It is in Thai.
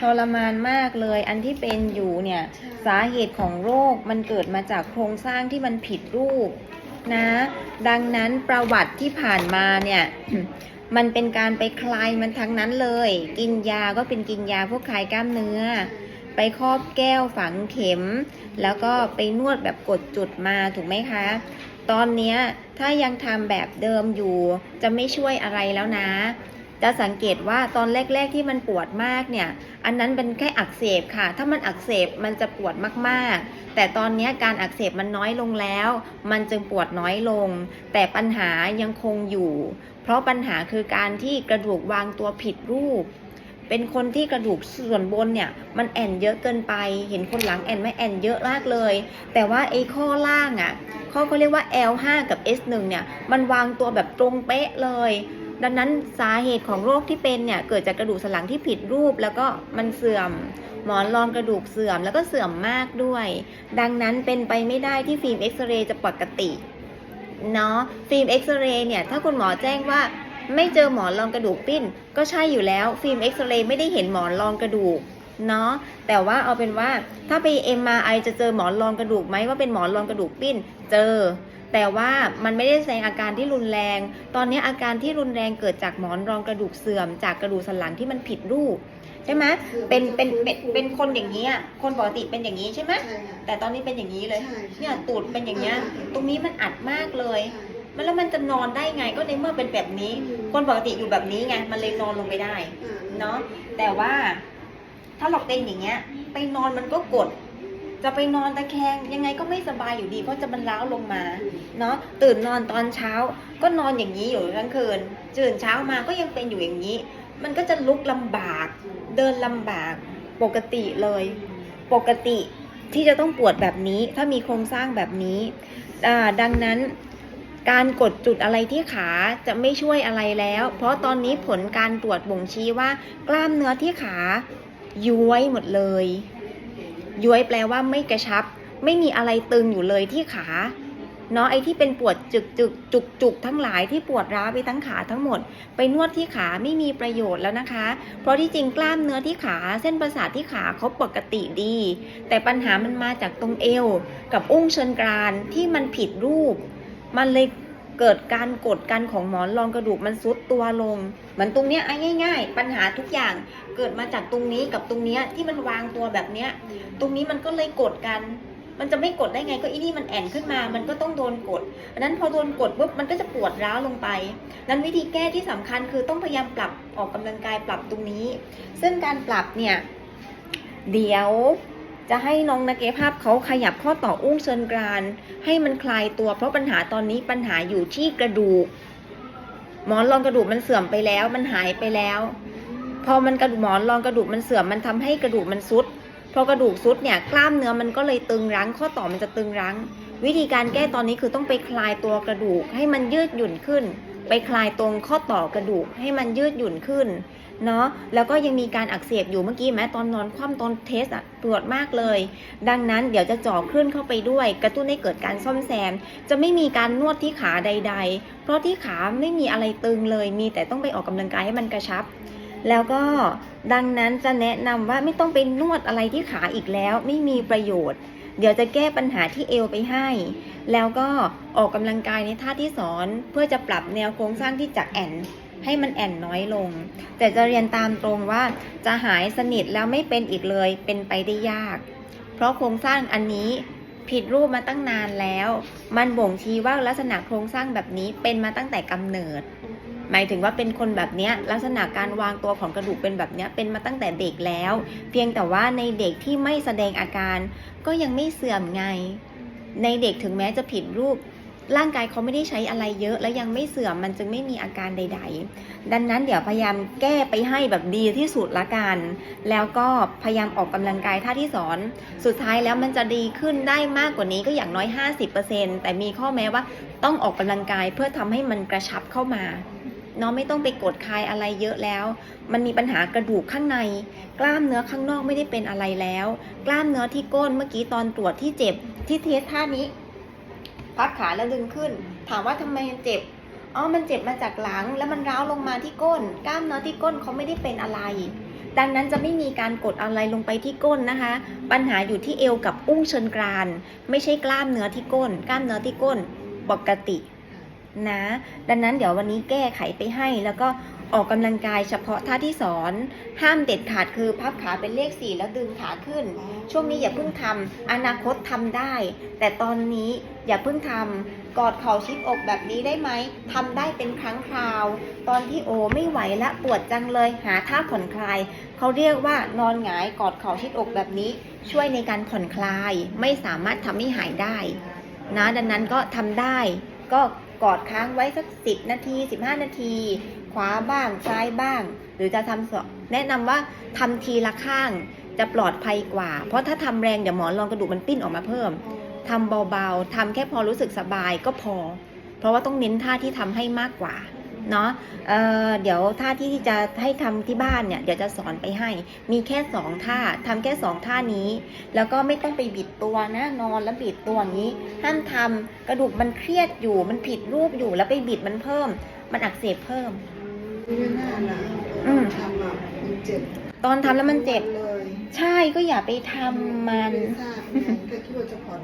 ทรมานมากเลย อันที่เป็นอยู่เนี่ยใช่สาเหตุของโรคมันเกิดมาจากโครงสร้างที่มันผิดรูปนะ ดังนั้นประวัติที่ผ่านมาเนี่ยมันเป็นการไปคลายมันทั้งนั้นเลย กินยาก็เป็นกินยาพวกคลายกล้ามเนื้อ ไปครอบแก้วฝังเข็ม แล้วก็ไปนวดแบบกดจุดมาถูกไหมคะ ตอนเนี้ยถ้ายังทำแบบเดิมอยู่จะไม่ช่วยอะไรแล้วนะ จะสังเกตว่าตอนแรก ๆที่มันปวดมากเนี่ย อันนั้นเป็นแค่อักเสบค่ะ ถ้ามันอักเสบมันจะปวดมากๆ แต่ตอนนี้การอักเสบมันน้อยลงแล้ว มันจึงปวดน้อยลง แต่ปัญหายังคงอยู่ เพราะปัญหาคือการที่กระดูกวางตัวผิดรูป เป็นคนที่กระดูกส่วนบนเนี่ย มันแอนเยอะเกินไป เห็นคนหลังแอนไหม่แอนเยอะมากเลย แต่ว่าไอ้ข้อล่างอะ่ะข้อเขาเรียกว่า L5 กับ S1 เนี่ย มันวางตัวแบบตรงเป๊ะเลย ดังนั้นสาเหตุของโรคที่เป็นเนี่ยเกิดจากกระดูกสันหลังที่ผิดรูป แล้วก็มันเสื่อม หมอนรองกระดูกเสื่อมแล้วก็เสื่อมมากด้วย ดังนั้นเป็นไปไม่ได้ที่ฟิล์มเอ็กซเรย์จะปกติเนาะฟิล์มเอ็กซเรย์เนี่ยถ้าคุณหมอแจ้งว่าไม่เจอหมอนรองกระดูกปิ้น ก็ใช่อยู่แล้ว ฟิล์มเอ็กซเรย์ไม่ได้เห็นหมอนรองกระดูกเนาะแต่ว่าเอาเป็นว่าถ้าไป MRI จะเจอหมอนรองกระดูกไหมว่าเป็นหมอนรองกระดูกปิ้น เจอ แต่ว่ามันไม่ได้แสดงอาการที่รุนแรง ตอนนี้อาการที่รุนแรงเกิดจากหมอนรองกระดูกเสื่อม จากกระดูกสันหลังที่มันผิดรูปใช่ไหมเป็นเป็นเป็นเป็นคนอย่างนี้อะคนปกติเป็นอย่างนี้ใช่ไหมใช่ค่ะแต่ตอนนี้เป็นอย่างนี้เลยใช่ใช่เนี่ยตูดเป็นอย่างเงี้ยตรงนี้มันอัดมากเลยใช่มันแล้วมันจะนอนได้ไงก็ในเมื่อเป็นแบบนี้ คนปกติอยู่แบบนี้ไงมันเลยนอนลงไปได้อ่าเนาะแต่ว่าถ้าเราเป็นอย่างเงี้ย ไปนอนมันก็กด จะไปนอนตะแคงยังไงก็ไม่สบายอยู่ดีเพราะจะมันล้าวลงมาเนาะตื่นนอนตอนเช้า ก็นอนอย่างนี้อยู่ทั้งคืนตื่นเช้ามาก็ยังเป็นอยู่อย่างนี้ มันก็จะลุกลำบาก เดินลำบากปกติเลย ปกติที่จะต้องปวดแบบนี้ ถ้ามีโครงสร้างแบบนี้ดังนั้นการกดจุดอะไรที่ขาจะไม่ช่วยอะไรแล้ว เพราะตอนนี้ผลการตรวจบ่งชี้ว่ากล้ามเนื้อที่ขาย้วยหมดเลย ย้วยแปลว่าไม่กระชับ ไม่มีอะไรตึงอยู่เลยที่ขาเนาะไอ้ที่เป็นปวดจึกจึกจุกจุกทั้งหลายที่ปวดร้าวไปทั้งขาทั้งหมด ไปนวดที่ขาไม่มีประโยชน์แล้วนะคะ เพราะที่จริงกล้ามเนื้อที่ขาเส้นประสาทที่ขาเขาปกติดี แต่ปัญหามันมาจากตรงเอว กับอุ้งเชิงกรานที่มันผิดรูป มันเลย เกิดการกดกันของหมอนรองกระดูกมันซุดตัวลง เหมือนตรงเนี้ยไอ้ง่าย ๆ ปัญหาทุกอย่างเกิดมาจากตรงนี้กับตรงเนี้ยที่มันวางตัวแบบเนี้ย ตรงนี้มันก็เลยกดกัน มันจะไม่กดได้ไงก็อีนี่มันแอนขึ้นมา มันก็ต้องโดนกดอันนั้นพอโดนกดปุ๊บมันก็จะปวดร้าวลงไป นั้นวิธีแก้ที่สำคัญคือต้องพยายามปรับออกกำลังกายปรับตรงนี้ ซึ่งการปรับเนี่ย เดี๋ยว จะให้น้องนักเกภาพเขาขยับข้อต่ออุ้งเชิญกราน ให้มันคลายตัว เพราะปัญหาตอนนี้ปัญหาอยู่ที่กระดูก หมอนรองกระดูกมันเสื่อมไปแล้ว มันหายไปแล้ว พอมันกระดูกหมอนรองกระดูกมันเสื่อมมันทำให้กระดูกมันซุดพอกระดูกซุดเนี่ยกล้ามเนื้อมันก็เลยตึงรั้ง ข้อต่อมันจะตึงรั้ง วิธีการแก้ตอนนี้คือต้องไปคลายตัวกระดูกให้มันยืดหยุ่นขึ้น ไปคลายตรงข้อต่อกระดูกให้มันยืดหยุ่นขึ้นเนาะแล้วก็ยังมีการอักเสบอยู่เมื่อกี้แม้ตอนนอนคว่ำตอนเทสอะปวดมากเลย ดังนั้นเดี๋ยวจะเจ่อคลื่นเข้าไปด้วย กระตุ้นให้เกิดการซ่อมแซม จะไม่มีการนวดที่ขาใด ๆ เพราะที่ขาไม่มีอะไรตึงเลย มีแต่ต้องไปออกกำลังกายให้มันกระชับ แล้วก็ดังนั้นจะแนะนำว่าไม่ต้องไปนวดอะไรที่ขาอีกแล้ว ไม่มีประโยชน์ เดี๋ยวจะแก้ปัญหาที่เอวไปให้ แล้วก็ออกกำลังกายในท่าที่สอนเพื่อจะปรับแนวโครงสร้างที่จากแอนให้มันแอนน้อยลง แต่จะเรียนตามตรงว่าจะหายสนิทแล้วไม่เป็นอีกเลยเป็นไปได้ยาก เพราะโครงสร้างอันนี้ผิดรูปมาตั้งนานแล้ว มันบ่งชี้ว่าลักษณะโครงสร้างแบบนี้เป็นมาตั้งแต่กำเนิด หมายถึงว่าเป็นคนแบบเนี้ยลักษณะการวางตัวของกระดูกเป็นแบบเนี้ยเป็นมาตั้งแต่เด็กแล้ว เพียงแต่ว่าในเด็กที่ไม่แสดงอาการก็ยังไม่เสื่อมไง ในเด็กถึงแม้จะผิดรูป ร่างกายเขาไม่ได้ใช้อะไรเยอะ และยังไม่เสื่อมมันจึงไม่มีอาการใด ๆ ดังนั้นเดี๋ยวพยายามแก้ไปให้แบบดีที่สุดละกัน แล้วก็พยายามออกกำลังกายท่าที่สอน สุดท้ายแล้วมันจะดีขึ้นได้มากกว่านี้ก็อย่างน้อย 50%แต่มีข้อแม้ว่าต้องออกกำลังกายเพื่อทำให้มันกระชับเข้ามา เนาะไม่ต้องไปกดคลายอะไรเยอะแล้ว มันมีปัญหากระดูกข้างใน กล้ามเนื้อข้างนอกไม่ได้เป็นอะไรแล้ว กล้ามเนื้อที่ก้นเมื่อกี้ตอนตรวจที่เจ็บที่เทสท่านี้ พับขาแล้วดึงขึ้น ถามว่าทำไมเจ็บอ๋อมันเจ็บมาจากหลัง แล้วมันร้าวลงมาที่ก้น กล้ามเนื้อที่ก้นเขาไม่ได้เป็นอะไร ดังนั้นจะไม่มีการกดอะไรลงไปที่ก้นนะคะ ปัญหาอยู่ที่เอวกับอุ้งเชิงกราน ไม่ใช่กล้ามเนื้อที่ก้น กล้ามเนื้อที่ก้น ปกติ นะ ดังนั้นเดี๋ยววันนี้แก้ไขไปให้ แล้วก็ออกกำลังกายเฉพาะท่าที่สอนห้ามเด็ดขาดคือพับขาเป็นเลขสี่แล้วดึงขาขึ้น ช่วงนี้อย่าเพิ่งทำอนาคตทำได้ แต่ตอนนี้อย่าเพิ่งทำกอดเข่าชิดอกแบบนี้ได้ไหมทำได้เป็นครั้งคราว ตอนที่โอไม่ไหวละปวดจังเลยหาท่าผ่อนคลายเขาเรียกว่านอนหงายกอดเข่าชิดอกแบบนี้ ช่วยในการผ่อนคลายไม่สามารถทำให้หายได้ นะดังนั้นก็ทำได้ก็ กอดค้างไว้สักสินาที 15 นาที ขวาบ้างซ้ายบ้าง หรือจะทำแนะนำว่าทำทีละข้างจะปลอดภัยกว่า เพราะถ้าทำแรงเดี๋ยวหมอนรองกระดูกมันปิ้นออกมาเพิ่มทำเบาๆทำแค่พอรู้สึกสบายก็พอ เพราะว่าต้องเน้นท่าที่ทำให้มากกว่า เนาะเอ่อเดี๋ยวท่าที่จะให้ทำที่บ้านเนี่ยเดี๋ยวจะสอนไปให้ มีแค่สองท่าทำแค่สองท่านี้ แล้วก็ไม่ต้องไปบิดตัวนะนอนแล้วบิดตัวอย่างนี้ ห้ามทำกระดูกมันเครียดอยู่ มันผิดรูปอยู่แล้วไปบิดมันเพิ่ม มันอักเสบเพิ่มไม่น่านะอืมทำอะมันเจ็บตอนทำแล้วมันเจ็บเลยใช่ก็อย่าไปทำมันไม่ทราบไงก็คิดว่าจะผ่อน